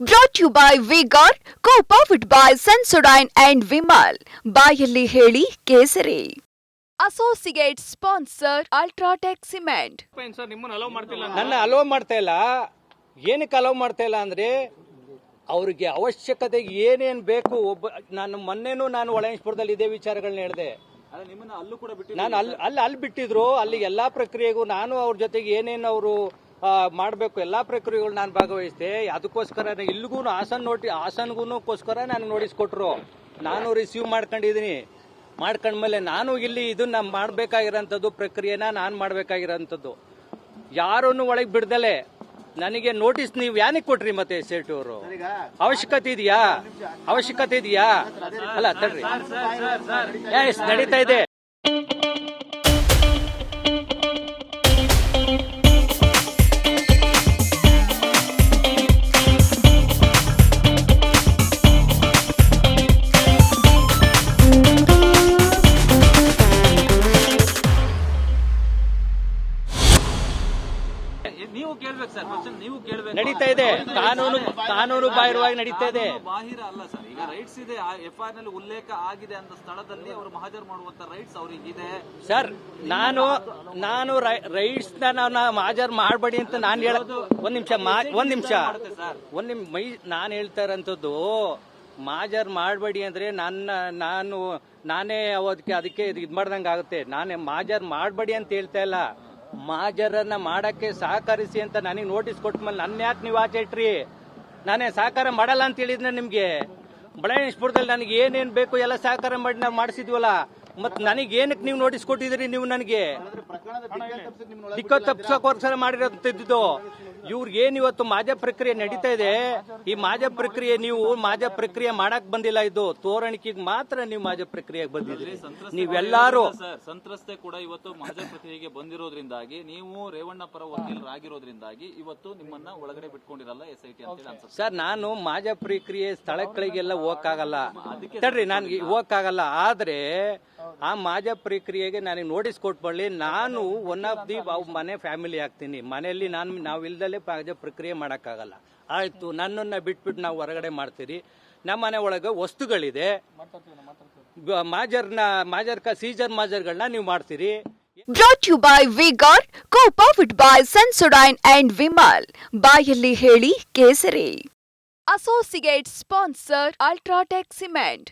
Brought you by vigour co powered by Sensodyne and Vimal ಬಾಯಲ್ಲಿ ಹೇಳಿ ಕೇಸರಿ. Associate sponsor UltraTech cement? ನನ್ನ allow ಮಾಡ್ತಾ ಇಲ್ಲ. ಏನಕ್ಕೆ ಅಲೋ ಮಾಡ್ತಾ ಇಲ್ಲ ಅಂದ್ರೆ ಅವ್ರಿಗೆ ಅವಶ್ಯಕತೆ ಏನೇನು ಬೇಕು ಒಬ್ಬ ನಾನು ಮೊನ್ನೆನೂ ನಾನು ಒಳಯಂಶಪುರದಲ್ಲಿ ಇದೇ ವಿಚಾರಗಳನ್ನ ಹೇಳಿದೆ. ನಾನು ಅಲ್ಲಿ ಅಲ್ಲಿ ಅಲ್ಲಿ ಬಿಟ್ಟಿದ್ರು. ಅಲ್ಲಿ ಎಲ್ಲಾ ಪ್ರಕ್ರಿಯೆಗೂ ನಾನು ಅವ್ರ ಜೊತೆಗೆ ಏನೇನು ಅವರು ಮಾಡಬೇಕು. ಎಲ್ಲಾ ಪ್ರಕ್ರಿಯೆಗಳು ನಾನು ಭಾಗವಹಿಸಿದೆ. ಅದಕ್ಕೋಸ್ಕರ ಇಲ್ಲಿಗೂ ಹಾಸನ್ ನೋಟಿ ಹಾಸನ್ಗೂಕೋಸ್ಕರ ನನಗೆ ನೋಟಿಸ್ ಕೊಟ್ರು. ನಾನು ರಿಸೀವ್ ಮಾಡ್ಕೊಂಡಿದ್ದೀನಿ ಮಾಡ್ಕೊಂಡ್ಮೇಲೆ ನಾನು ಇಲ್ಲಿ ಇದನ್ನ ಮಾಡಬೇಕಾಗಿರೋಂಥದ್ದು ಪ್ರಕ್ರಿಯೆನ ನಾನು ಮಾಡಬೇಕಾಗಿರೋಂಥದ್ದು. ಯಾರನ್ನು ಒಳಗೆ ಬಿಡ್ದಲೆ? ನನಗೆ ನೋಟಿಸ್ ನೀವು ಯಾನಿಗೆ ಕೊಟ್ರಿ ಮತ್ತೆ ಸೇಟು ಅವರು? ಅವಶ್ಯಕತೆ ಇದೆಯಾ? ಅವಶ್ಯಕತೆ ಇದೆಯಾ? ಅಲ್ಲ ತಡ್ರಿ. ನಡೀತಾ ಇದೆ. ನಡೀತಾ ಇದೆ. ಕಾನೂನು ಕಾನೂನು ಬಾಹಿರವಾಗಿ ನಡೀತಾ ಇದೆ. ಬಾಹಿರ ಅಲ್ಲ ಸರ್ ಈಗ ರೈಟ್ಸ್ ಇದೆ. ಎಫ್ ಐ ನಲ್ಲಿ ಉಲ್ಲೇಖ ಆಗಿದೆ ಅಂತ ಸ್ಥಳದಲ್ಲಿ ಅವರು ಮಹಾಜರ್ ಮಾಡುವಂತ ರೈಟ್ಸ್ ಅವ್ರಿಗೆ ಇದೆ. ಸರ್ ನಾನು ನಾನು ರೈಟ್ಸ್ ನಾನು ಮಹಾಜರ್ ಮಾಡಬೇಡಿ ಅಂತ ನಾನು ಹೇಳ ಒಂದ್ ನಿಮಿಷ ಒಂದ್ ನಿಮಿಷ. ಒಂದ್ ನಿಮ್ ಮೈ ನಾನು ಹೇಳ್ತಾ ಇರೋಂಥದ್ದು ಮಾಜರ್ ಮಾಡಬೇಡಿ ಅಂದ್ರೆ ನನ್ನ ನಾನು ನಾನೇ ಅದಕ್ಕೆ ಅದಕ್ಕೆ ಇದು ಮಾಡ್ದಂಗೆ ಆಗುತ್ತೆ ನಾನೇ ಮಾಜರ್ ಮಾಡಬೇಡಿ ಅಂತ ಹೇಳ್ತಾ ಇಲ್ಲ. ಮಾಜರನ್ನ ಮಾಡಕ್ಕೆ ಸಹಕರಿಸಿ ಅಂತ ನನಗೆ ನೋಟಿಸ್ ಕೊಟ್ಟ ಮೇಲೆ ನನ್ನ ಯಾಕೆ ನೀವು ಆಚೆ ಇಟ್ರಿ? ನಾನೇ ಸಹಕಾರ ಮಾಡಲ್ಲ ಅಂತ ಹೇಳಿದ್ನ ನಿಮ್ಗೆ? ಬಳ್ಳಾರಿಪುರದಲ್ಲಿ ನನಗೆ ಏನೇನ್ ಬೇಕು ಎಲ್ಲ ಸಹಕಾರ ಮಾಡಿ ನಾವು ಮಾಡಿಸಿದ್ವಲ್ಲ ಮತ್ತೆ ನನಗೆ ಏನಕ್ಕೆ ನೀವು ನೋಟಿಸ್ ಕೊಟ್ಟಿದ್ರಿ ನೀವು ನನಗೆ? ದಿಕ್ಕ ತಪ್ಪಿಸೋಕೋಸ್ಕರ ಮಾಡಿರೋಂಥದ್ದು. ಇವ್ರಿಗೆ ಏನ್ ಇವತ್ತು ಮಾಜ ಪ್ರಕ್ರಿಯೆ ನಡೀತಾ ಇದೆ? ಈ ಮಾಜ ಪ್ರಕ್ರಿಯೆ ನೀವು ಮಾಜ ಪ್ರಕ್ರಿಯೆ ಮಾಡಕ್ ಬಂದಿಲ್ಲ ಇದು. ತೋರಣಿಕೆಗೆ ಮಾತ್ರ ನೀವು ಮಾಜ ಪ್ರಕ್ರಿಯೆಗೆ ಬಂದಿದ್ರಿ ನೀವೆಲ್ಲಾರು ಸಂತ್ರಸ್ತೆ ಕೂಡ ಇವತ್ತು ಮಾಜ ಪ್ರಕ್ರಿಯೆಗೆ ಬಂದಿರೋದ್ರಿಂದಾಗಿ ನೀವು ರೇವಣ್ಣ ಪರ ವಕೀಲರಾಗಿರೋದ್ರಿಂದಾಗಿ ಇವತ್ತು ನಿಮ್ಮನ್ನ ಒಳಗಡೆ ಬಿಟ್ಕೊಂಡಿರಲ್ಲ ಎಸ್ ಐ ಟಿ ಅಂತ ಸರ್ ನಾನು ಮಾಜ ಪ್ರಕ್ರಿಯೆ ಸ್ಥಳಗಳಿಗೆಲ್ಲ ಹೋಗಕ್ಕಾಗಲ್ಲ. ತಡ್ರಿ ನನ್ಗೆ ಹೋಗಕ್ಕಾಗಲ್ಲ. ಆದ್ರೆ ಆ ಮಾಜ ಪ್ರಕ್ರಿಯೆಗೆ ನನಗೆ ನೋಟಿಸ್ ಕೊಟ್ಬಳ್ಳಿ ನಾನು ಒನ್ ಆಫ್ ದಿ ಮನೆ ಫ್ಯಾಮಿಲಿ ಆಗ್ತೀನಿ. ಮನೆಯಲ್ಲಿ ನಾನು ನಾವು ಇಲ್ದಲೇ ಮಾಜ ಪ್ರಕ್ರಿಯೆ ಮಾಡೋಕ್ಕಾಗಲ್ಲ. ಆಯಿತು ನನ್ನನ್ನು ಬಿಟ್ಬಿಟ್ಟು ನಾವು ಹೊರಗಡೆ ಮಾಡ್ತೀರಿ. ನಮ್ಮ ಮನೆ ಒಳಗೆ ವಸ್ತುಗಳಿದೆ. ಮಾಜರ್ನ ಮಾಜರ್ ಸೀಜರ್ ಮಾಜರ್ಗಳನ್ನ ನೀವು ಮಾಡ್ತೀರಿ. Brought you by Vigor co powered by Sensodyne and Vimal ಬಾಯಲ್ಲಿ ಹೇಳಿ ಕೇಸರಿ. Associate sponsor UltraTech cement